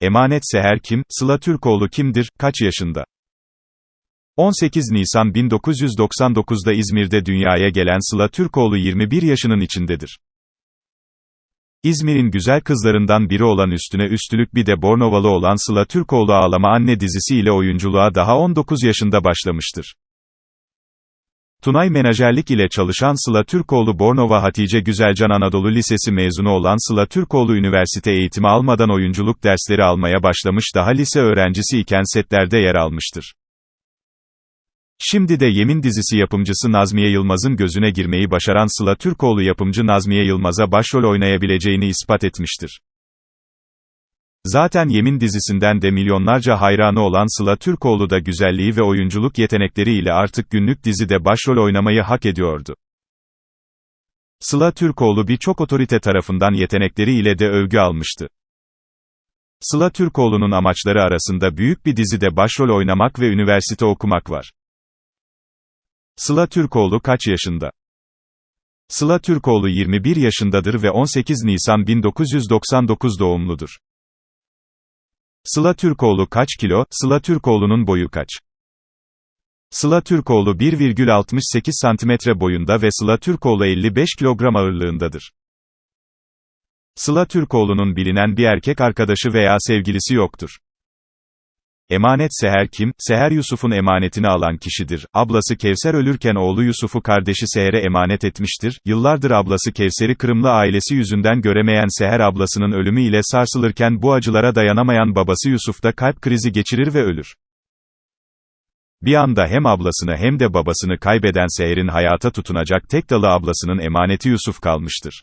Emanet Seher kim, Sıla Türkoğlu kimdir, kaç yaşında? 18 Nisan 1999'da İzmir'de dünyaya gelen Sıla Türkoğlu 21 yaşının içindedir. İzmir'in güzel kızlarından biri olan üstüne üstlük bir de Bornovalı olan Sıla Türkoğlu Ağlama Anne dizisi ile oyunculuğa daha 19 yaşında başlamıştır. Tunay menajerlik ile çalışan Sıla Türkoğlu Bornova Hatice Güzelcan Anadolu Lisesi mezunu olan Sıla Türkoğlu üniversite eğitimi almadan oyunculuk dersleri almaya başlamış daha lise öğrencisi iken setlerde yer almıştır. Şimdi de Yemin dizisi yapımcısı Nazmiye Yılmaz'ın gözüne girmeyi başaran Sıla Türkoğlu yapımcı Nazmiye Yılmaz'a başrol oynayabileceğini ispat etmiştir. Zaten Yemin dizisinden de milyonlarca hayranı olan Sıla Türkoğlu da güzelliği ve oyunculuk yetenekleriyle artık günlük dizide başrol oynamayı hak ediyordu. Sıla Türkoğlu birçok otorite tarafından yetenekleriyle de övgü almıştı. Sıla Türkoğlu'nun amaçları arasında büyük bir dizide başrol oynamak ve üniversite okumak var. Sıla Türkoğlu kaç yaşında? Sıla Türkoğlu 21 yaşındadır ve 18 Nisan 1999 doğumludur. Sıla Türkoğlu kaç kilo, Sıla Türkoğlu'nun boyu kaç? Sıla Türkoğlu 1,68 santimetre boyunda ve Sıla Türkoğlu 55 kilogram ağırlığındadır. Sıla Türkoğlu'nun bilinen bir erkek arkadaşı veya sevgilisi yoktur. Emanet Seher kim? Seher Yusuf'un emanetini alan kişidir. Ablası Kevser ölürken oğlu Yusuf'u kardeşi Seher'e emanet etmiştir. Yıllardır ablası Kevser'i Kırımlı ailesi yüzünden göremeyen Seher ablasının ölümü ile sarsılırken bu acılara dayanamayan babası Yusuf da kalp krizi geçirir ve ölür. Bir anda hem ablasını hem de babasını kaybeden Seher'in hayata tutunacak tek dalı ablasının emaneti Yusuf kalmıştır.